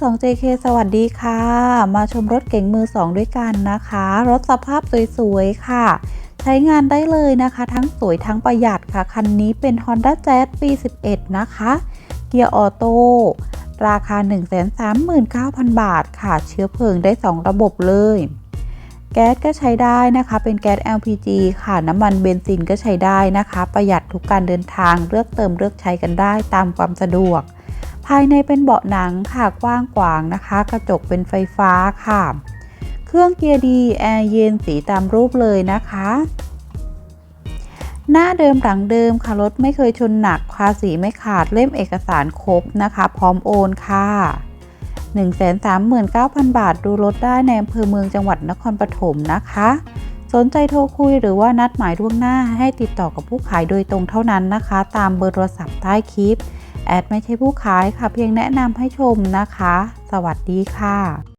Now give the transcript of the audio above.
2JK สวัสดีค่ะ มาชมรถเก๋งมือ 2 ด้วยกันนะคะ รถสภาพสวยๆ ค่ะ ใช้งานได้เลยนะคะ ทั้งสวยทั้งประหยัดค่ะ คันนี้เป็น Honda Jazz ปี 11 นะคะ เกียร์ออโต้ราคา 139,000 บาทค่ะ เชื้อเพลิงได้ 2 ระบบเลย แก๊สก็ใช้ได้นะคะ เป็นแก๊ส LPG ค่ะ น้ำมันเบนซินก็ใช้ได้นะคะ ประหยัดทุกการเดินทางเลือกเติมเลือกใช้กันได้ตามความสะดวก ภายในเป็นเบาะหนังค่ะกว้างขวางนะคะ กระจกเป็นไฟฟ้าค่ะ เครื่องเกียร์ดีแอร์เย็นสีตามรูปเลยนะคะ หน้าเดิมหลังเดิมค่ะรถไม่เคยชนหนักภาษีไม่ขาดเล่มเอกสารครบนะคะ พร้อมโอนค่ะ 139,000 บาทดูรถได้ในอำเภอเมืองจังหวัดนครปฐมนะคะ สนใจโทรคุยหรือว่านัดหมายล่วงหน้าให้ติดต่อกับผู้ขายโดยตรงเท่านั้นนะคะ ตามเบอร์โทรศัพท์ใต้คลิป แอดไม่ใช่ผู้ขายค่ะเพียงแนะนำให้ชมนะคะ สวัสดีค่ะ